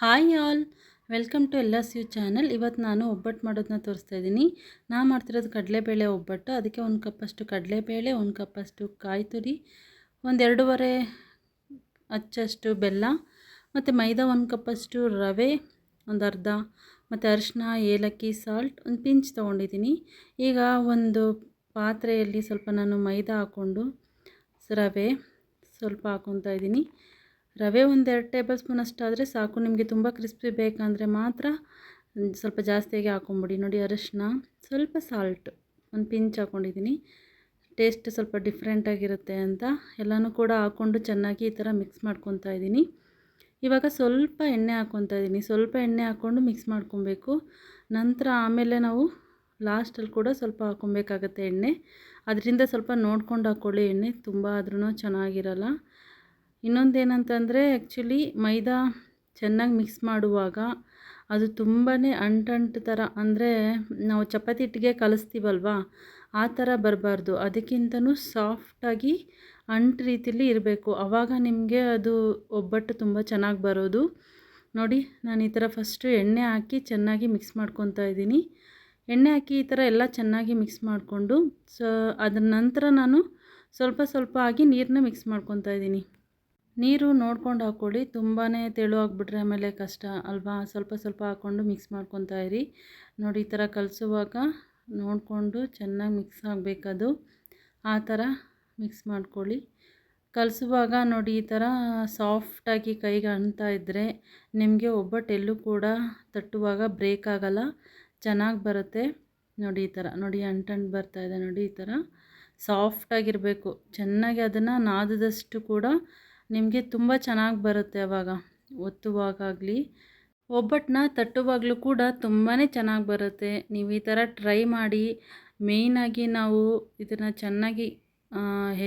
Hi all. Welcome to ಎಲ್ಲ ಯು channel. ಇವತ್ತು ನಾನು ಒಬ್ಬಟ್ಟು ಮಾಡೋದನ್ನ ತೋರಿಸ್ತಾ ಇದ್ದೀನಿ. ನಾ ಮಾಡ್ತಿರೋದು ಕಡಲೆಬೇಳೆ ಒಬ್ಬಟ್ಟು. ಅದಕ್ಕೆ ಒಂದು ಕಪ್ಪಷ್ಟು ಕಡಲೆಬೇಳೆ, ಒಂದು ಕಪ್ಪಷ್ಟು ಕಾಯಿ ತುರಿ, ಒಂದು ಎರಡೂವರೆ ಅಚ್ಚಷ್ಟು ಬೆಲ್ಲ, ಮತ್ತು ಮೈದಾ ಒಂದು ಕಪ್ಪಷ್ಟು ರವೆ, ಒಂದು ಅರ್ಧ, ಮತ್ತು ಅರಿಶಿನ ಏಲಕ್ಕಿ ಸಾಲ್ಟ್ ಒಂದು ಪಿಂಚ್ ತೊಗೊಂಡಿದ್ದೀನಿ. ಈಗ ಒಂದು ಪಾತ್ರೆಯಲ್ಲಿ ಸ್ವಲ್ಪ ನಾನು ಮೈದಾ ಹಾಕ್ಕೊಂಡು ರವೆ ಸ್ವಲ್ಪ ಹಾಕ್ಕೊತಾ ಇದ್ದೀನಿ. ರವೆ ಒಂದೆರಡು ಟೇಬಲ್ ಸ್ಪೂನ್ ಅಷ್ಟಾದರೆ ಸಾಕು. ನಿಮಗೆ ತುಂಬ ಕ್ರಿಸ್ಪಿ ಬೇಕಂದರೆ ಮಾತ್ರ ಸ್ವಲ್ಪ ಜಾಸ್ತಿಯಾಗಿ ಹಾಕೊಂಬಿಡಿ. ನೋಡಿ ಅರಶಿನ, ಸ್ವಲ್ಪ ಸಾಲ್ಟ್ ಒಂದು ಪಿಂಚ್ ಹಾಕ್ಕೊಂಡಿದ್ದೀನಿ ಟೇಸ್ಟ್ ಸ್ವಲ್ಪ ಡಿಫ್ರೆಂಟಾಗಿರುತ್ತೆ ಅಂತ. ಎಲ್ಲನೂ ಕೂಡ ಹಾಕ್ಕೊಂಡು ಚೆನ್ನಾಗಿ ಈ ಥರ ಮಿಕ್ಸ್ ಮಾಡ್ಕೊತಾ ಇದ್ದೀನಿ ಇವಾಗ ಸ್ವಲ್ಪ ಎಣ್ಣೆ ಹಾಕ್ಕೊತಾ ಇದ್ದೀನಿ ಸ್ವಲ್ಪ ಎಣ್ಣೆ ಹಾಕ್ಕೊಂಡು ಮಿಕ್ಸ್ ಮಾಡ್ಕೊಬೇಕು. ನಂತರ ಆಮೇಲೆ ನಾವು ಲಾಸ್ಟಲ್ಲಿ ಕೂಡ ಸ್ವಲ್ಪ ಹಾಕ್ಕೊಬೇಕಾಗತ್ತೆ ಎಣ್ಣೆ. ಅದರಿಂದ ಸ್ವಲ್ಪ ನೋಡ್ಕೊಂಡು ಹಾಕ್ಕೊಳ್ಳಿ ಎಣ್ಣೆ. ತುಂಬ ಆದ್ರೂ ಚೆನ್ನಾಗಿರಲ್ಲ. ಇನ್ನೊಂದು ಏನಂತಂದರೆ ಆ್ಯಕ್ಚುಲಿ ಮೈದಾ ಚೆನ್ನಾಗಿ ಮಿಕ್ಸ್ ಮಾಡುವಾಗ ಅದು ತುಂಬಾ ಅಂಟಂಟು ಥರ ಅಂದರೆ ನಾವು ಚಪಾತಿ ಹಿಟ್ಟಿಗೆ ಕಲಿಸ್ತೀವಲ್ವಾ, ಆ ಥರ ಬರಬಾರ್ದು. ಅದಕ್ಕಿಂತನೂ ಸಾಫ್ಟಾಗಿ ಅಂಟು ರೀತಿಲಿ ಇರಬೇಕು. ಆವಾಗ ನಿಮಗೆ ಅದು ಒಬ್ಬಟ್ಟು ತುಂಬ ಚೆನ್ನಾಗಿ ಬರೋದು. ನೋಡಿ, ನಾನು ಈ ಥರ ಫಸ್ಟು ಎಣ್ಣೆ ಹಾಕಿ ಚೆನ್ನಾಗಿ ಮಿಕ್ಸ್ ಮಾಡ್ಕೊತಾ ಇದ್ದೀನಿ. ಎಣ್ಣೆ ಹಾಕಿ ಈ ಥರ ಎಲ್ಲ ಚೆನ್ನಾಗಿ ಮಿಕ್ಸ್ ಮಾಡಿಕೊಂಡು, ಸೊ, ಅದರ ನಂತರ ನಾನು ಸ್ವಲ್ಪ ಸ್ವಲ್ಪ ಆಗಿ ನೀರನ್ನ ಮಿಕ್ಸ್ ಮಾಡ್ಕೊತಾ ಇದ್ದೀನಿ. ನೀರು ನೋಡ್ಕೊಂಡು ಹಾಕ್ಕೊಳ್ಳಿ. ತುಂಬಾ ತೆಳು ಆಗಿಬಿಟ್ರೆ ಆಮೇಲೆ ಕಷ್ಟ. ಅಲ್ವಾ? ಸ್ವಲ್ಪ ಸ್ವಲ್ಪ ಹಾಕ್ಕೊಂಡು ಮಿಕ್ಸ್ ಮಾಡ್ಕೊತಾ ಇರಿ. ನೋಡಿ, ಈ ಥರ ಕಲಿಸುವಾಗ ನೋಡಿಕೊಂಡು ಚೆನ್ನಾಗಿ ಮಿಕ್ಸ್ ಆಗಬೇಕದು. ಆ ಥರ ಮಿಕ್ಸ್ ಮಾಡ್ಕೊಳ್ಳಿ. ಕಲಿಸುವಾಗ ನೋಡಿ, ಈ ಥರ ಸಾಫ್ಟಾಗಿ ಕೈಗೆ ಅಂಟ್ತಾ ಇದ್ದರೆ ನಿಮಗೆ ಒಬ್ಬಟ್ಟು ಎಲ್ಲೂ ಕೂಡ ತಟ್ಟುವಾಗ ಬ್ರೇಕ್ ಆಗಲ್ಲ. ಚೆನ್ನಾಗಿ ಬರುತ್ತೆ. ನೋಡಿ, ಈ ಥರ. ನೋಡಿ ಅಂಟಂಟು ಬರ್ತಾ ಇದೆ. ನೋಡಿ, ಈ ಥರ ಸಾಫ್ಟಾಗಿರಬೇಕು ಚೆನ್ನಾಗಿ ಅದನ್ನು ನಾದದಷ್ಟು ಕೂಡ ನಿಮಗೆ ತುಂಬ ಚೆನ್ನಾಗಿ ಬರುತ್ತೆ ಆವಾಗ ಒತ್ತುವಾಗಲಿ ಒಬ್ಬಟ್ಟನ್ನ ತಟ್ಟುವಾಗಲೂ ಕೂಡ ತುಂಬಾ ಚೆನ್ನಾಗಿ ಬರುತ್ತೆ. ನೀವು ಈ ಥರ ಟ್ರೈ ಮಾಡಿ ಮೇಯ್ನಾಗಿ ನಾವು ಇದನ್ನು ಚೆನ್ನಾಗಿ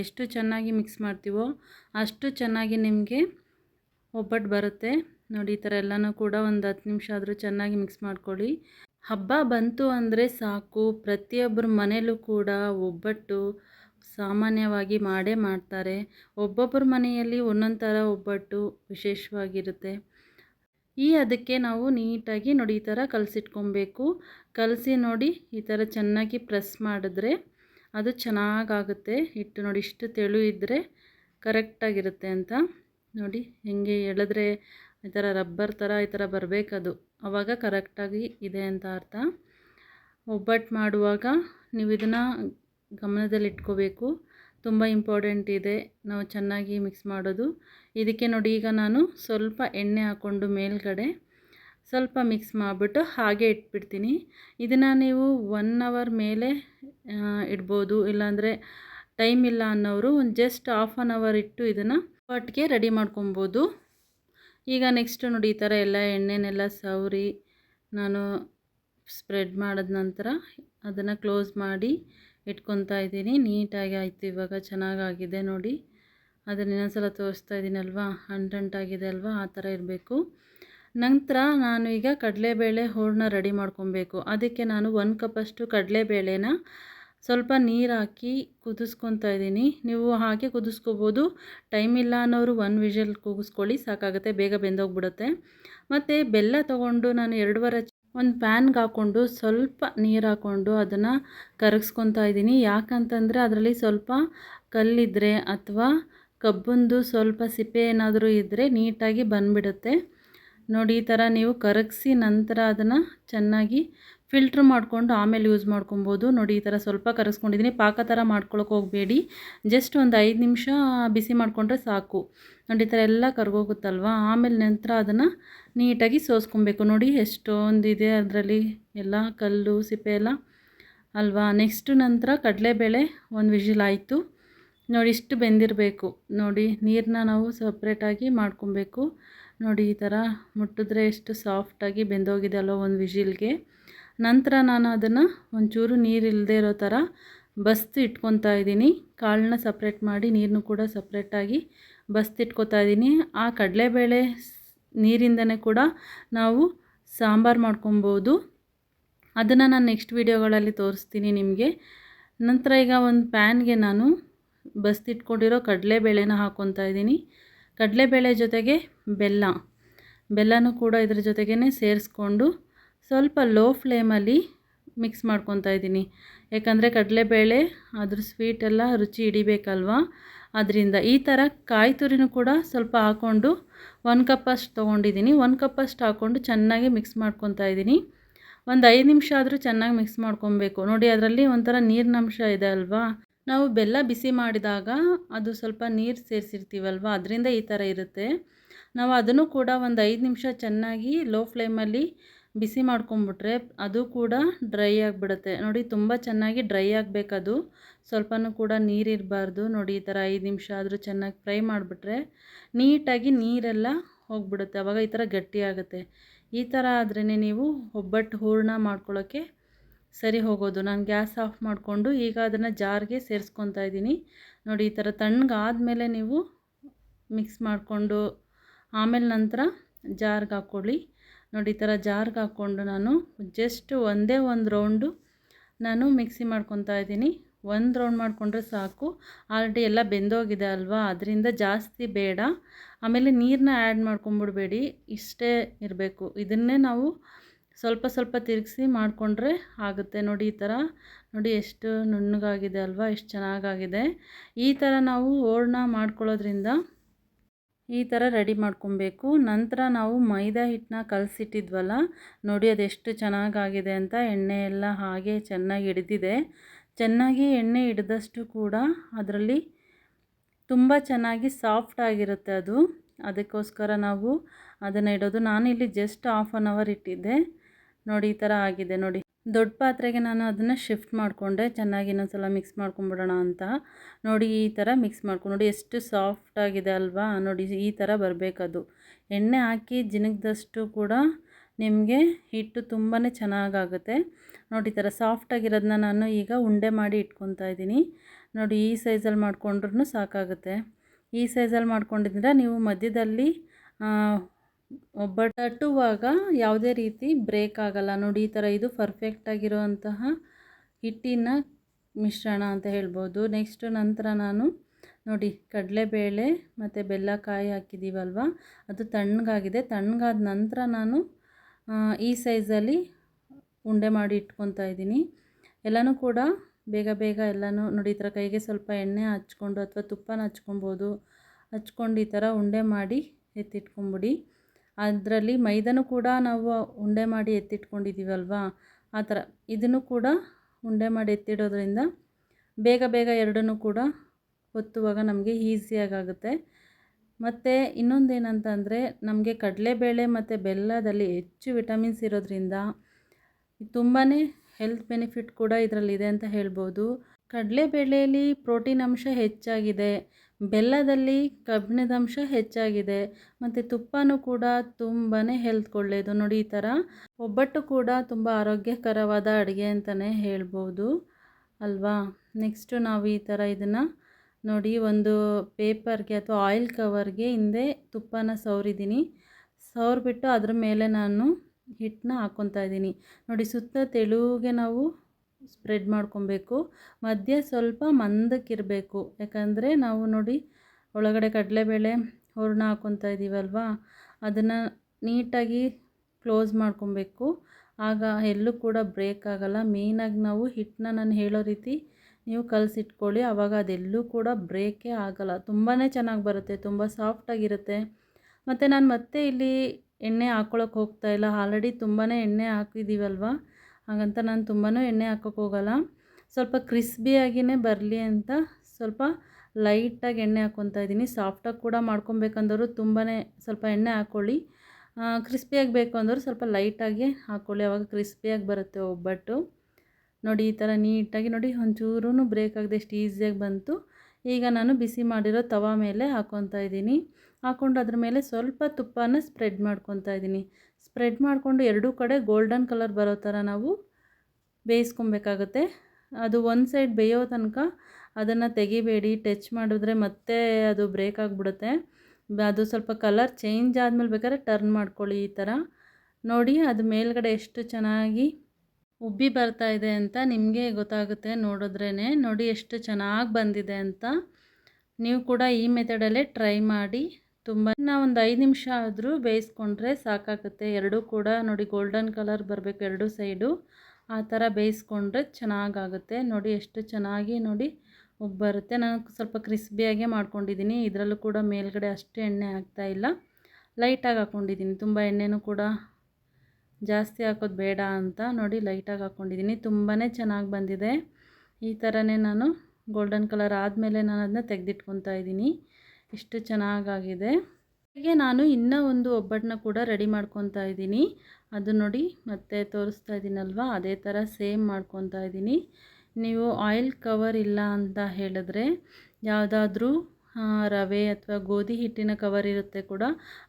ಎಷ್ಟು ಚೆನ್ನಾಗಿ ಮಿಕ್ಸ್ ಮಾಡ್ತೀವೋ ಅಷ್ಟು ಚೆನ್ನಾಗಿ ನಿಮಗೆ ಒಬ್ಬಟ್ಟು ಬರುತ್ತೆ. ನೋಡಿ, ಈ ಥರ ಎಲ್ಲನೂ ಕೂಡ ಒಂದು ಹತ್ತು ನಿಮಿಷ ಆದರೂ ಚೆನ್ನಾಗಿ ಮಿಕ್ಸ್ ಮಾಡ್ಕೊಳ್ಳಿ. ಹಬ್ಬ ಬಂತು ಅಂದರೆ ಸಾಕು. ಪ್ರತಿಯೊಬ್ಬರ ಮನೇಲೂ ಕೂಡ ಒಬ್ಬಟ್ಟು ಸಾಮಾನ್ಯವಾಗಿ ಮಾಡೇ ಮಾಡ್ತಾರೆ. ಒಬ್ಬೊಬ್ಬರ ಮನೆಯಲ್ಲಿ ಒಂದೊಂದು ಥರ ಒಬ್ಬಟ್ಟು ವಿಶೇಷವಾಗಿರುತ್ತೆ. ಈ ಅದಕ್ಕೆ ನಾವು ನೀಟಾಗಿ ನೋಡಿ ಈ ಥರ ಕಲಸಿಟ್ಕೊಬೇಕು. ಕಲಸಿ ನೋಡಿ ಈ ಥರ ಚೆನ್ನಾಗಿ ಪ್ರೆಸ್ ಮಾಡಿದ್ರೆ ಅದು ಚೆನ್ನಾಗಾಗುತ್ತೆ. ಹಿಟ್ಟು ನೋಡಿ ಇಷ್ಟು ತೆಳು ಇದ್ದರೆ ಕರೆಕ್ಟಾಗಿರುತ್ತೆ ಅಂತ. ನೋಡಿ ಹೆಂಗೆ ಎಳೆದ್ರೆ ಈ ಥರ ರಬ್ಬರ್ ಥರ ಈ ಥರ ಬರಬೇಕದು. ಆವಾಗ ಕರೆಕ್ಟಾಗಿ ಇದೆ ಅಂತ ಅರ್ಥ. ಒಬ್ಬಟ್ಟು ಮಾಡುವಾಗ ನೀವು ಇದನ್ನು ಗಮನದಲ್ಲಿ ಇಟ್ಕೋಬೇಕು ತುಂಬ ಇಂಪಾರ್ಟೆಂಟ್ ಇದೆ ನಾವು ಚೆನ್ನಾಗಿ ಮಿಕ್ಸ್ ಮಾಡೋದು. ಇದಕ್ಕೆ ನೋಡಿ ಈಗ ನಾನು ಸ್ವಲ್ಪ ಎಣ್ಣೆ ಹಾಕ್ಕೊಂಡು ಮೇಲ್ಗಡೆ ಸ್ವಲ್ಪ ಮಿಕ್ಸ್ ಮಾಡಿಬಿಟ್ಟು ಹಾಗೆ ಇಟ್ಬಿಡ್ತೀನಿ. ಇದನ್ನು ನೀವು ಒನ್ ಅವರ್ ಮೇಲೆ ಇಡ್ಬೋದು. ಇಲ್ಲಾಂದರೆ ಟೈಮ್ ಇಲ್ಲ ಅನ್ನೋರು ಒಂದು ಜಸ್ಟ್ ಹಾಫ್ ಆನ್ ಅವರ್ ಇಟ್ಟು ಇದನ್ನು ಪಟ್ಗೆ ರೆಡಿ ಮಾಡ್ಕೊಬೋದು. ಈಗ ನೆಕ್ಸ್ಟ್ ನೋಡಿ ಈ ಥರ ಎಲ್ಲ ಎಣ್ಣೆನೆಲ್ಲ ಸವರಿ, ನಾನು ಸ್ಪ್ರೆಡ್ ಮಾಡಿದ ನಂತರ ಅದನ್ನು ಕ್ಲೋಸ್ ಮಾಡಿ ಇಟ್ಕೊತಾ ಇದ್ದೀನಿ. ನೀಟಾಗಿ ಆಯಿತು ಇವಾಗ. ಚೆನ್ನಾಗಾಗಿದೆ ನೋಡಿ. ಅದನ್ನು ಇನ್ನೊಂದ್ಸಲ ತೋರಿಸ್ತಾ ಇದ್ದೀನಲ್ವಾ? ಅಂಟಂಟಾಗಿದೆ ಅಲ್ವಾ? ಆ ಥರ ಇರಬೇಕು. ನಂತರ ನಾನು ಈಗ ಕಡಲೆಬೇಳೆ ಹೂರಣ ರೆಡಿ ಮಾಡ್ಕೊಬೇಕು. ಅದಕ್ಕೆ ನಾನು ಒಂದು ಕಪ್ಪಷ್ಟು ಕಡಲೆಬೇಳೆನ ಸ್ವಲ್ಪ ನೀರು ಹಾಕಿ ಕುದಿಸ್ಕೊತಾ ಇದ್ದೀನಿ. ನೀವು ಹಾಗೆ ಕುದಿಸ್ಕೋಬೋದು. ಟೈಮ್ ಇಲ್ಲ ಅನ್ನೋರು ಒನ್ ವಿಷಲ್ ಕೂಗಿಸ್ಕೊಳ್ಳಿ ಸಾಕಾಗುತ್ತೆ, ಬೇಗ ಬೆಂದೋಗ್ಬಿಡುತ್ತೆ. ಮತ್ತು ಬೆಲ್ಲ ತೊಗೊಂಡು ನಾನು ಎರಡೂವರೆ ಒಂದು ಪ್ಯಾನ್ಗೆ ಹಾಕ್ಕೊಂಡು ಸ್ವಲ್ಪ ನೀರು ಹಾಕ್ಕೊಂಡು ಅದನ್ನು ಕರಗಿಸ್ಕೊತಾ ಇದ್ದೀನಿ ಯಾಕಂತಂದರೆ ಅದರಲ್ಲಿ ಸ್ವಲ್ಪ ಕಲ್ಲಿದ್ದರೆ ಅಥವಾ ಕಬ್ಬಂದು ಸ್ವಲ್ಪ ಸಿಪ್ಪೆ ಏನಾದರೂ ಇದ್ದರೆ ನೀಟಾಗಿ ಬಂದುಬಿಡುತ್ತೆ. ನೋಡಿ, ಈ ಥರ ನೀವು ಕರಗಿಸಿ ನಂತರ ಅದನ್ನು ಚೆನ್ನಾಗಿ ಫಿಲ್ಟ್ರ್ ಮಾಡಿಕೊಂಡು ಆಮೇಲೆ ಯೂಸ್ ಮಾಡ್ಕೊಬೋದು. ನೋಡಿ, ಈ ಥರ ಸ್ವಲ್ಪ ಕರಗಿಸ್ಕೊಂಡಿದ್ದೀನಿ ಪಾಕ ಥರ ಮಾಡ್ಕೊಳಕ್ಕೆ ಹೋಗಬೇಡಿ. ಜಸ್ಟ್ ಒಂದು ಐದು ನಿಮಿಷ ಬಿಸಿ ಮಾಡಿಕೊಂಡ್ರೆ ಸಾಕು. ನೋಡಿ, ಈ ಥರ ಎಲ್ಲ ಕರ್ಗೋಗುತ್ತಲ್ವ? ಆಮೇಲೆ ನಂತರ ಅದನ್ನು ನೀಟಾಗಿ ಸೋಸ್ಕೊಬೇಕು. ನೋಡಿ, ಎಷ್ಟೊಂದು ಇದೆ ಅದರಲ್ಲಿ. ಎಲ್ಲ ಕಲ್ಲು, ಸಿಪ್ಪೆ ಎಲ್ಲ ಅಲ್ವಾ? ನೆಕ್ಸ್ಟು ನಂತರ ಕಡಲೆಬೇಳೆ ಒಂದು ವಿಷಿಲ್ ಆಯಿತು. ನೋಡಿ, ಇಷ್ಟು ಬೆಂದಿರಬೇಕು. ನೋಡಿ ನೀರನ್ನ ನಾವು ಸಪ್ರೇಟಾಗಿ ಮಾಡ್ಕೊಬೇಕು. ನೋಡಿ, ಈ ಥರ ಮುಟ್ಟಿದ್ರೆ ಎಷ್ಟು ಸಾಫ್ಟಾಗಿ ಬೆಂದೋಗಿದೆ ಅಲ್ವ ಒಂದು ವಿಷಿಲ್ಗೆ ನಂತರ ನಾನು ಅದನ್ನು ಒಂಚೂರು ನೀರು ಇಲ್ಲದೆ ಇರೋ ಥರ ಬಸ್ತು ಇಟ್ಕೊತಾ ಇದ್ದೀನಿ. ಕಾಳನ್ನ ಸಪ್ರೇಟ್ ಮಾಡಿ ನೀರನ್ನು ಕೂಡ ಸಪ್ರೇಟಾಗಿ ಬಸ್ತಿಟ್ಕೊತಾ ಇದ್ದೀನಿ. ಆ ಕಡಲೆಬೇಳೆ ನೀರಿಂದನೇ ಕೂಡ ನಾವು ಸಾಂಬಾರು ಮಾಡ್ಕೊಬೋದು. ಅದನ್ನು ನಾನು ನೆಕ್ಸ್ಟ್ ವೀಡಿಯೋಗಳಲ್ಲಿ ತೋರಿಸ್ತೀನಿ ನಿಮಗೆ. ನಂತರ ಈಗ ಒಂದು ಪ್ಯಾನ್ಗೆ ನಾನು ಬಸ್ತಿಟ್ಕೊಂಡಿರೋ ಕಡಲೆಬೇಳೆನ ಹಾಕ್ಕೊತಾ ಇದ್ದೀನಿ. ಕಡಲೆಬೇಳೆ ಜೊತೆಗೆ ಬೆಲ್ಲ. ಬೆಲ್ಲನೂ ಕೂಡ ಇದ್ರ ಜೊತೆಗೇ ಸೇರಿಸ್ಕೊಂಡು ಸ್ವಲ್ಪ ಲೋ ಫ್ಲೇಮಲ್ಲಿ ಮಿಕ್ಸ್ ಮಾಡ್ಕೊತಾ ಇದ್ದೀನಿ. ಯಾಕಂದರೆ ಕಡಲೆಬೇಳೆ, ಅದ್ರ ಸ್ವೀಟೆಲ್ಲ ರುಚಿ ಹಿಡಿಬೇಕಲ್ವ? ಅದರಿಂದ ಈ ಥರ ಕಾಯಿ ತುರಿನೂ ಕೂಡ ಸ್ವಲ್ಪ ಹಾಕ್ಕೊಂಡು ಒಂದು ಕಪ್ಪಷ್ಟು ತೊಗೊಂಡಿದ್ದೀನಿ. ಒಂದು ಕಪ್ಪಷ್ಟು ಹಾಕ್ಕೊಂಡು ಚೆನ್ನಾಗಿ ಮಿಕ್ಸ್ ಮಾಡ್ಕೊತಾ ಇದ್ದೀನಿ. ಒಂದು ಐದು ನಿಮಿಷ ಆದರೂ ಚೆನ್ನಾಗಿ ಮಿಕ್ಸ್ ಮಾಡ್ಕೊಬೇಕು. ನೋಡಿ, ಅದರಲ್ಲಿ ಒಂಥರ ನೀರಿನ ಅಂಶ ಇದೆ ಅಲ್ವಾ? ನಾವು ಬೆಲ್ಲ ಬಿಸಿ ಮಾಡಿದಾಗ ಅದು ಸ್ವಲ್ಪ ನೀರು ಸೇರಿಸಿರ್ತೀವಲ್ವ? ಅದರಿಂದ ಈ ಥರ ಇರುತ್ತೆ. ನಾವು ಅದನ್ನು ಕೂಡ ಒಂದು ಐದು ನಿಮಿಷ ಚೆನ್ನಾಗಿ ಲೋ ಫ್ಲೇಮಲ್ಲಿ ಬಿಸಿ ಮಾಡ್ಕೊಂಬಿಟ್ರೆ ಅದು ಕೂಡ ಡ್ರೈ ಆಗಿಬಿಡುತ್ತೆ. ನೋಡಿ ತುಂಬ ಚೆನ್ನಾಗಿ ಡ್ರೈ ಆಗಬೇಕದು. ಸ್ವಲ್ಪನೂ ಕೂಡ ನೀರಿರಬಾರ್ದು ನೋಡಿ ಈ ಥರ ಐದು ನಿಮಿಷ ಆದರೂ ಚೆನ್ನಾಗಿ ಫ್ರೈ ಮಾಡಿಬಿಟ್ರೆ ನೀಟಾಗಿ ನೀರೆಲ್ಲ ಹೋಗ್ಬಿಡುತ್ತೆ. ಆವಾಗ ಈ ಥರ ಗಟ್ಟಿಯಾಗುತ್ತೆ ಈ ಥರ ಆದ್ರೇ ನೀವು ಒಬ್ಬಟ್ಟು ಹೂರ್ಣ ಮಾಡ್ಕೊಳ್ಳೋಕ್ಕೆ ಸರಿ ಹೋಗೋದು. ನಾನು ಗ್ಯಾಸ್ ಆಫ್ ಮಾಡಿಕೊಂಡು ಈಗ ಅದನ್ನು ಜಾರ್ಗೆ ಸೇರಿಸ್ಕೊತಾ ಇದ್ದೀನಿ. ನೋಡಿ ಈ ಥರ ತಣ್ಣಗಾದಮೇಲೆ ನೀವು ಮಿಕ್ಸ್ ಮಾಡಿಕೊಂಡು ಆಮೇಲೆ ನಂತರ ಜಾರ್ಗೆ ಹಾಕ್ಕೊಳ್ಳಿ ನೋಡಿ, ಈ ಥರ ಜಾರ್ಗೆ ಹಾಕ್ಕೊಂಡು ನಾನು ಜಸ್ಟ್ ಒಂದೇ ಒಂದು ರೌಂಡು ನಾನು ಮಿಕ್ಸಿ ಮಾಡ್ಕೊತಾ ಇದ್ದೀನಿ. ಒಂದು ರೌಂಡ್ ಮಾಡಿಕೊಂಡ್ರೆ ಸಾಕು. ಆಲ್ರೆಡಿ ಎಲ್ಲ ಬೆಂದೋಗಿದೆ ಅಲ್ವಾ? ಅದರಿಂದ ಜಾಸ್ತಿ ಬೇಡ. ಆಮೇಲೆ ನೀರನ್ನ ಆ್ಯಡ್ ಮಾಡ್ಕೊಂಬಿಡ್ಬೇಡಿ. ಇಷ್ಟೇ ಇರಬೇಕು. ಇದನ್ನೇ ನಾವು ಸ್ವಲ್ಪ ಸ್ವಲ್ಪ ತಿರುಗಿಸಿ ಮಾಡಿಕೊಂಡ್ರೆ ಆಗುತ್ತೆ. ನೋಡಿ, ಈ ಥರ. ನೋಡಿ, ಎಷ್ಟು ನುಣ್ಣಗಾಗಿದೆ ಅಲ್ವಾ? ಎಷ್ಟು ಚೆನ್ನಾಗಾಗಿದೆ. ಈ ಥರ ನಾವು ಹೂರ್ಣ ಮಾಡ್ಕೊಳ್ಳೋದ್ರಿಂದ ಈ ಥರ ರೆಡಿ ಮಾಡ್ಕೊಬೇಕು. ನಂತರ ನಾವು ಮೈದಾ ಹಿಟ್ಟನ್ನ ಕಲಸಿಟ್ಟಿದ್ವಲ್ಲ, ನೋಡಿ ಅದೆಷ್ಟು ಚೆನ್ನಾಗಾಗಿದೆ ಅಂತ ಎಣ್ಣೆ ಎಲ್ಲ ಹಾಗೆ ಚೆನ್ನಾಗಿ ಹಿಡಿದಿದೆ. ಚೆನ್ನಾಗಿ ಎಣ್ಣೆ ಹಿಡಿದಷ್ಟು ಕೂಡ ಅದರಲ್ಲಿ ತುಂಬ ಚೆನ್ನಾಗಿ ಸಾಫ್ಟ್ ಆಗಿರುತ್ತೆ ಅದು. ಅದಕ್ಕೋಸ್ಕರ ನಾವು ಅದನ್ನು ಇಡೋದು. ನಾನಿಲ್ಲಿ ಜಸ್ಟ್ ಹಾಫ್ ಆನ್ ಅವರ್ ಇಟ್ಟಿದ್ದೆ. ನೋಡಿ ಈ ಥರ ಆಗಿದೆ, ನೋಡಿ. ದೊಡ್ಡ ಪಾತ್ರೆಗೆ ನಾನು ಅದನ್ನು ಶಿಫ್ಟ್ ಮಾಡಿಕೊಂಡೆ. ಚೆನ್ನಾಗಿ ಇನ್ನೊಂದ್ಸಲ ಮಿಕ್ಸ್ ಮಾಡ್ಕೊಂಬಿಡೋಣ ಅಂತ. ನೋಡಿ ಈ ಥರ ಮಿಕ್ಸ್ ಮಾಡ್ಕೊಂಡು ನೋಡಿ ಎಷ್ಟು ಸಾಫ್ಟ್ ಆಗಿದೆ ಅಲ್ವಾ? ನೋಡಿ ಈ ಥರ ಬರಬೇಕದು. ಎಣ್ಣೆ ಹಾಕಿ ಜಿನಗ್ದಷ್ಟು ಕೂಡ ನಿಮಗೆ ಹಿಟ್ಟು ತುಂಬಾ ಚೆನ್ನಾಗಾಗುತ್ತೆ. ನೋಡಿ ಈ ಥರ ಸಾಫ್ಟಾಗಿರೋದನ್ನ ನಾನು ಈಗ ಉಂಡೆ ಮಾಡಿ ಇಟ್ಕೊತಾ ಇದ್ದೀನಿ. ನೋಡಿ ಈ ಸೈಜಲ್ಲಿ ಮಾಡಿಕೊಂಡ್ರೂ ಸಾಕಾಗುತ್ತೆ. ಈ ಸೈಜಲ್ಲಿ ಮಾಡ್ಕೊಂಡಿದ್ರೆ ನೀವು ಮಧ್ಯದಲ್ಲಿ ಒಬ್ಬಟ್ಟು ತಟ್ಟುವಾಗ ಯಾವುದೇ ರೀತಿ ಬ್ರೇಕ್ ಆಗಲ್ಲ. ನೋಡಿ, ಈ ಥರ ಇದು ಪರ್ಫೆಕ್ಟಾಗಿರುವಂತಹ ಹಿಟ್ಟಿನ ಮಿಶ್ರಣ ಅಂತ ಹೇಳ್ಬೋದು. ನೆಕ್ಸ್ಟು ನಂತರ ನಾನು ನೋಡಿ, ಕಡಲೆಬೇಳೆ ಮತ್ತು ಬೆಲ್ಲ ಕಾಯಿ ಹಾಕಿದ್ದೀವಲ್ವ ಅದು ತಣ್ಣಗಾಗಿದೆ. ತಣ್ಣಗಾದ ನಂತರ ನಾನು ಈ ಸೈಜಲ್ಲಿ ಉಂಡೆ ಮಾಡಿ ಇಟ್ಕೊತಾ ಇದ್ದೀನಿ. ಎಲ್ಲನೂ ಕೂಡ ಬೇಗ ಬೇಗ ಎಲ್ಲನೂ ನೋಡಿ, ಈ ಕೈಗೆ ಸ್ವಲ್ಪ ಎಣ್ಣೆ ಹಚ್ಕೊಂಡು ಅಥವಾ ತುಪ್ಪನ ಹಚ್ಕೊಬೋದು. ಹಚ್ಕೊಂಡು ಈ ಥರ ಉಂಡೆ ಮಾಡಿ ಎತ್ತಿಟ್ಕೊಂಬಿಡಿ. ಅದರಲ್ಲಿ ಮೈದಾನೂ ಕೂಡ ನಾವು ಉಂಡೆ ಮಾಡಿ ಎತ್ತಿಟ್ಕೊಂಡಿದ್ದೀವಲ್ವ ಆ ಥರ. ಇದನ್ನು ಕೂಡ ಉಂಡೆ ಮಾಡಿ ಎತ್ತಿಡೋದ್ರಿಂದ ಬೇಗ ಬೇಗ ಎರಡನ್ನೂ ಕೂಡ ಒತ್ತುವಾಗ ನಮಗೆ ಈಸಿಯಾಗುತ್ತೆ ಮತ್ತು ಇನ್ನೊಂದೇನಂತಂದರೆ ನಮಗೆ ಕಡಲೆಬೇಳೆ ಮತ್ತು ಬೆಲ್ಲದಲ್ಲಿ ಹೆಚ್ಚು ವಿಟಮಿನ್ಸ್ ಇರೋದ್ರಿಂದ ತುಂಬಾ ಹೆಲ್ತ್ ಬೆನಿಫಿಟ್ ಕೂಡ ಇದರಲ್ಲಿದೆ ಅಂತ ಹೇಳ್ಬೋದು. ಕಡಲೆಬೇಳೆಯಲ್ಲಿ ಪ್ರೋಟೀನ್ ಅಂಶ ಹೆಚ್ಚಾಗಿದೆ. ಬೆಲ್ಲದಲ್ಲಿ ಕಬ್ಬಿಣದ ಅಂಶ ಹೆಚ್ಚಾಗಿದೆ. ಮತ್ತು ತುಪ್ಪನೂ ಕೂಡ ತುಂಬಾ ಹೆಲ್ತ್ ಒಳ್ಳೆಯದು ನೋಡಿ ಈ ಥರ ಒಬ್ಬಟ್ಟು ಕೂಡ ತುಂಬ ಆರೋಗ್ಯಕರವಾದ ಅಡುಗೆ ಅಂತಲೇ ಹೇಳ್ಬೋದು. ಅಲ್ವಾ? ನೆಕ್ಸ್ಟು ನಾವು ಈ ಥರ ಇದನ್ನು ನೋಡಿ ಒಂದು ಪೇಪರ್ಗೆ ಅಥವಾ ಆಯಿಲ್ ಕವರ್ಗೆ ಹಿಂದೆ ತುಪ್ಪನ ಸವರಿದ್ದೀನಿ. ಸವರಿಬಿಟ್ಟು ಅದ್ರ ಮೇಲೆ ನಾನು ಹಿಟ್ಟನ್ನ ಹಾಕ್ಕೊತಾ ಇದ್ದೀನಿ. ನೋಡಿ ಸುತ್ತ ತೆಳುಗೆ ನಾವು ಸ್ಪ್ರೆಡ್ ಮಾಡ್ಕೊಬೇಕು. ಮಧ್ಯ ಸ್ವಲ್ಪ ಮಂದಕ್ಕಿರಬೇಕು. ಯಾಕಂದರೆ ನಾವು ನೋಡಿ ಒಳಗಡೆ ಕಡಲೆಬೇಳೆ ಹೂರ್ಣ ಹಾಕ್ಕೊತಾ ಇದ್ದೀವಲ್ವಾ ಅದನ್ನು ನೀಟಾಗಿ ಕ್ಲೋಸ್ ಮಾಡ್ಕೊಬೇಕು. ಆಗ ಎಲ್ಲೂ ಕೂಡ ಬ್ರೇಕ್ ಆಗೋಲ್ಲ. ಮೇಯ್ನಾಗಿ ನಾವು ಹಿಟ್ಟನ್ನ ನಾನು ಹೇಳೋ ರೀತಿ ನೀವು ಕಲಸಿಟ್ಕೊಳ್ಳಿ. ಆವಾಗ ಅದೆಲ್ಲೂ ಕೂಡ ಬ್ರೇಕೇ ಆಗೋಲ್ಲ. ತುಂಬಾ ಚೆನ್ನಾಗಿ ಬರುತ್ತೆ. ತುಂಬ ಸಾಫ್ಟಾಗಿರುತ್ತೆ ಮತ್ತು ನಾನು ಮತ್ತೆ ಇಲ್ಲಿ ಎಣ್ಣೆ ಹಾಕ್ಕೊಳಕ್ಕೆ ಹೋಗ್ತಾಯಿಲ್ಲ ಆಲ್ರೆಡಿ ತುಂಬಾ ಎಣ್ಣೆ ಹಾಕಿದ್ದೀವಲ್ವ ಹಾಗಂತ ನಾನು ತುಂಬಾ ಎಣ್ಣೆ ಹಾಕೋಕ್ಕೆ ಹೋಗಲ್ಲ. ಸ್ವಲ್ಪ ಕ್ರಿಸ್ಪಿಯಾಗಿಯೇ ಬರಲಿ ಅಂತ ಸ್ವಲ್ಪ ಲೈಟಾಗಿ ಎಣ್ಣೆ ಹಾಕ್ಕೊತಾ ಇದ್ದೀನಿ. ಸಾಫ್ಟಾಗಿ ಕೂಡ ಮಾಡ್ಕೊಬೇಕಂದವರು ತುಂಬಾ ಸ್ವಲ್ಪ ಎಣ್ಣೆ ಹಾಕ್ಕೊಳ್ಳಿ ಕ್ರಿಸ್ಪಿಯಾಗಿ ಬೇಕು ಅಂದರು ಸ್ವಲ್ಪ ಲೈಟಾಗಿ ಹಾಕ್ಕೊಳ್ಳಿ ಆವಾಗ ಕ್ರಿಸ್ಪಿಯಾಗಿ ಬರುತ್ತೆ ಒಬ್ಬಟ್ಟು. ನೋಡಿ, ಈ ಥರ ನೀಟಾಗಿ ನೋಡಿ ಒಂಚೂರು ಬ್ರೇಕ್ ಆಗದೆ ಎಷ್ಟು ಈಸಿಯಾಗಿ ಬಂತು. ಈಗ ನಾನು ಬಿಸಿ ಮಾಡಿರೋ ತವಾ ಮೇಲೆ ಹಾಕ್ಕೊತಾ ಇದ್ದೀನಿ. ಹಾಕ್ಕೊಂಡು ಅದ್ರ ಮೇಲೆ ಸ್ವಲ್ಪ ತುಪ್ಪನ ಸ್ಪ್ರೆಡ್ ಮಾಡ್ಕೊತಾ ಇದ್ದೀನಿ. ಸ್ಪ್ರೆಡ್ ಮಾಡಿಕೊಂಡು ಎರಡೂ ಕಡೆ ಗೋಲ್ಡನ್ ಕಲರ್ ಬರೋ ಥರ ನಾವು ಬೇಯಿಸ್ಕೊಬೇಕಾಗುತ್ತೆ. ಅದು ಒಂದು ಸೈಡ್ ಬೇಯೋ ತನಕ ಅದನ್ನು ತೆಗಿಬೇಡಿ, ಟಚ್ ಮಾಡಿದ್ರೆ ಮತ್ತೆ ಅದು ಬ್ರೇಕ್ ಆಗಿಬಿಡುತ್ತೆ. ಅದು ಸ್ವಲ್ಪ ಕಲರ್ ಚೇಂಜ್ ಆದಮೇಲೆ ಬೇಕಾದ್ರೆ ಟರ್ನ್ ಮಾಡ್ಕೊಳ್ಳಿ ಈ ಥರ. ನೋಡಿ, ಅದು ಮೇಲ್ಗಡೆ ಎಷ್ಟು ಚೆನ್ನಾಗಿ ಉಬ್ಬಿ ಬರ್ತಾ ಇದೆ ಅಂತ ನಿಮಗೆ ಗೊತ್ತಾಗುತ್ತೆ ನೋಡಿದ್ರೇ ನೋಡಿ, ಎಷ್ಟು ಚೆನ್ನಾಗಿ ಬಂದಿದೆ ಅಂತ. ನೀವು ಕೂಡ ಈ ಮೆಥಡಲ್ಲೇ ಟ್ರೈ ಮಾಡಿ. ತುಂಬ ನಾವು ಒಂದು ಐದು ನಿಮಿಷ ಆದರೂ ಬೇಯಿಸ್ಕೊಂಡ್ರೆ ಸಾಕಾಗುತ್ತೆ. ಎರಡೂ ಕೂಡ ನೋಡಿ ಗೋಲ್ಡನ್ ಕಲರ್ ಬರಬೇಕು ಎರಡೂ ಸೈಡು ಆ ಥರ ಬೇಯಿಸ್ಕೊಂಡ್ರೆ ಚೆನ್ನಾಗಾಗುತ್ತೆ. ನೋಡಿ ಎಷ್ಟು ಚೆನ್ನಾಗಿ ನೋಡಿ ಬರುತ್ತೆ. ನಾನು ಸ್ವಲ್ಪ ಕ್ರಿಸ್ಪಿಯಾಗೆ ಮಾಡ್ಕೊಂಡಿದ್ದೀನಿ ಇದರಲ್ಲೂ ಕೂಡ ಮೇಲ್ಗಡೆ ಅಷ್ಟು ಎಣ್ಣೆ ಹಾಕ್ತಾಯಿಲ್ಲ ಲೈಟಾಗಿ ಹಾಕ್ಕೊಂಡಿದ್ದೀನಿ ತುಂಬ ಎಣ್ಣೆನೂ ಕೂಡ ಜಾಸ್ತಿ ಹಾಕೋದು ಬೇಡ ಅಂತ ನೋಡಿ ಲೈಟಾಗಿ ಹಾಕ್ಕೊಂಡಿದ್ದೀನಿ ತುಂಬಾ ಚೆನ್ನಾಗಿ ಬಂದಿದೆ. ಈ ಥರನೇ ನಾನು ಗೋಲ್ಡನ್ ಕಲರ್ ಆದಮೇಲೆ ನಾನು ಅದನ್ನ ತೆಗೆದಿಟ್ಕೊತಾ ಇದ್ದೀನಿ ಇಷ್ಟು ಚೆನ್ನಾಗಾಗಿದೆ. ಹೀಗೆ ನಾನು ಇನ್ನೂ ಒಂದು ಒಬ್ಬಟ್ಟನ್ನ ಕೂಡ ರೆಡಿ ಮಾಡ್ಕೊತಾ ಇದ್ದೀನಿ. ಅದು ನೋಡಿ ಮತ್ತೆ ತೋರಿಸ್ತಾ ಇದ್ದೀನಲ್ವ? ಅದೇ ಥರ ಸೇಮ್ ಮಾಡ್ಕೊತಾ ಇದ್ದೀನಿ. ನೀವು ಆಯಿಲ್ ಕವರ್ ಇಲ್ಲ ಅಂತ ಹೇಳಿದ್ರೆ ಯಾವುದಾದ್ರೂ ರವೆ ಅಥವಾ ಗೋಧಿ ಹಿಟ್ಟಿನ ಕವರ್ ಇರುತ್ತೆ ಕೂಡ,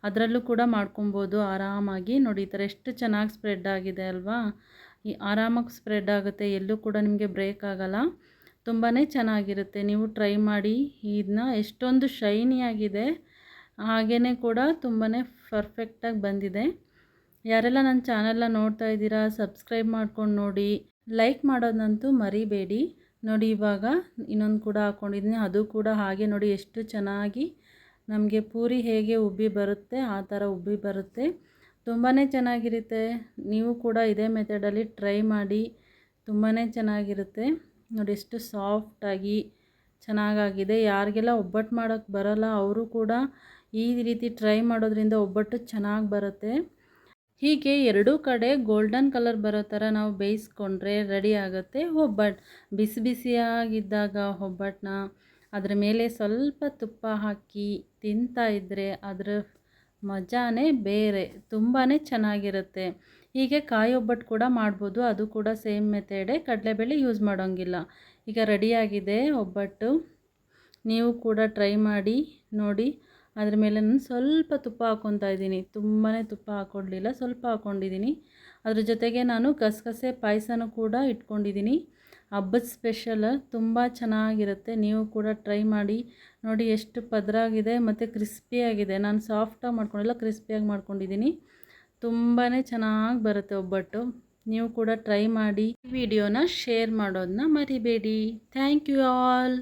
ಅದರಲ್ಲೂ ಕೂಡ ಮಾಡ್ಕೊಬೋದು ಆರಾಮಾಗಿ. ನೋಡಿ, ಈ ಥರ ಎಷ್ಟು ಚೆನ್ನಾಗಿ ಸ್ಪ್ರೆಡ್ ಆಗಿದೆ ಅಲ್ವಾ? ಈ ಆರಾಮಾಗಿ ಸ್ಪ್ರೆಡ್ ಆಗುತ್ತೆ, ಎಲ್ಲೂ ಕೂಡ ನಿಮಗೆ ಬ್ರೇಕ್ ಆಗೋಲ್ಲ. ತುಂಬಾ ಚೆನ್ನಾಗಿರುತ್ತೆ. ನೀವು ಟ್ರೈ ಮಾಡಿ ಇದನ್ನ ಎಷ್ಟೊಂದು ಶೈನಿಯಾಗಿದೆ. ಹಾಗೇ ಕೂಡ ತುಂಬಾ ಪರ್ಫೆಕ್ಟಾಗಿ ಬಂದಿದೆ. ಯಾರೆಲ್ಲ ನನ್ನ ಚಾನೆಲ್ನ ನೋಡ್ತಾ ಇದ್ದೀರಾ ಸಬ್ಸ್ಕ್ರೈಬ್ ಮಾಡ್ಕೊಂಡು ನೋಡಿ. ಲೈಕ್ ಮಾಡೋದಂತೂ ಮರಿಬೇಡಿ. ನೋಡಿ ಇವಾಗ ಇನ್ನೊಂದು ಕೂಡ ಹಾಕ್ಕೊಂಡಿದ್ದೀನಿ ಅದು ಕೂಡ ಹಾಗೆ ನೋಡಿ ಎಷ್ಟು ಚೆನ್ನಾಗಿ ನಮಗೆ ಪೂರಿ ಹೇಗೆ ಉಬ್ಬಿ ಬರುತ್ತೆ, ಆ ಥರ ಉಬ್ಬಿ ಬರುತ್ತೆ. ತುಂಬಾ ಚೆನ್ನಾಗಿರುತ್ತೆ. ನೀವು ಕೂಡ ಇದೇ ಮೆಥಡಲ್ಲಿ ಟ್ರೈ ಮಾಡಿ. ತುಂಬಾ ಚೆನ್ನಾಗಿರುತ್ತೆ. ನೋಡಿ, ಎಷ್ಟು ಸಾಫ್ಟಾಗಿ ಚೆನ್ನಾಗಾಗಿದೆ. ಯಾರಿಗೆಲ್ಲ ಒಬ್ಬಟ್ಟು ಮಾಡೋಕ್ಕೆ ಬರೋಲ್ಲ, ಅವರು ಕೂಡ ಈ ರೀತಿ ಟ್ರೈ ಮಾಡೋದ್ರಿಂದ ಒಬ್ಬಟ್ಟು ಚೆನ್ನಾಗಿ ಬರುತ್ತೆ. ಹೀಗೆ ಎರಡೂ ಕಡೆ ಗೋಲ್ಡನ್ ಕಲರ್ ಬರೋ ಥರ ನಾವು ಬೇಯಿಸ್ಕೊಂಡ್ರೆ ರೆಡಿ ಆಗುತ್ತೆ ಒಬ್ಬಟ್ಟು ಬಿಸಿ ಬಿಸಿಯಾಗಿದ್ದಾಗ ಒಬ್ಬಟ್ಟನ್ನ ಅದರ ಮೇಲೆ ಸ್ವಲ್ಪ ತುಪ್ಪ ಹಾಕಿ ತಿಂತಾ ಇದ್ದರೆ ಅದರ ಮಜಾನೇ ಬೇರೆ ತುಂಬಾ ಚೆನ್ನಾಗಿರುತ್ತೆ. ಹೀಗೆ ಕಾಯಿ ಒಬ್ಬಟ್ಟು ಕೂಡ ಮಾಡ್ಬೋದು. ಅದು ಕೂಡ ಸೇಮ್ ಮೆಥಡೇ ಕಡಲೆಬೇಳೆ ಯೂಸ್ ಮಾಡೋಂಗಿಲ್ಲ. ಈಗ ರೆಡಿಯಾಗಿದೆ ಒಬ್ಬಟ್ಟು. ನೀವು ಕೂಡ ಟ್ರೈ ಮಾಡಿ, ನೋಡಿ. ಅದ್ರ ಮೇಲೆ ನಾನು ಸ್ವಲ್ಪ ತುಪ್ಪ ಹಾಕ್ಕೊತಾ ಇದ್ದೀನಿ. ತುಂಬಾ ತುಪ್ಪ ಹಾಕ್ಕೊಡ್ಲಿಲ್ಲ ಸ್ವಲ್ಪ ಹಾಕ್ಕೊಂಡಿದ್ದೀನಿ ಅದ್ರ ಜೊತೆಗೆ ನಾನು ಗಸಗಸೆ ಪಾಯಸನೂ ಕೂಡ ಇಟ್ಕೊಂಡಿದ್ದೀನಿ. ಹಬ್ಬದ ಸ್ಪೆಷಲ್ ತುಂಬ ಚೆನ್ನಾಗಿರುತ್ತೆ. ನೀವು ಕೂಡ ಟ್ರೈ ಮಾಡಿ, ನೋಡಿ ಎಷ್ಟು ಪದರಾಗಿದೆ ಮತ್ತು ಕ್ರಿಸ್ಪಿಯಾಗಿದೆ ನಾನು ಸಾಫ್ಟಾಗಿ ಮಾಡ್ಕೊಂಡಿಲ್ಲ ಕ್ರಿಸ್ಪಿಯಾಗಿ ಮಾಡ್ಕೊಂಡಿದ್ದೀನಿ. ತುಂಬಾ ಚೆನ್ನಾಗಿ ಬರುತ್ತೆ ಒಬ್ಬಟ್ಟು. ನೀವು ಕೂಡ ಟ್ರೈ ಮಾಡಿ ವಿಡಿಯೋನ ಶೇರ್ ಮಾಡೋದನ್ನ ಮರಿಬೇಡಿ. Thank you all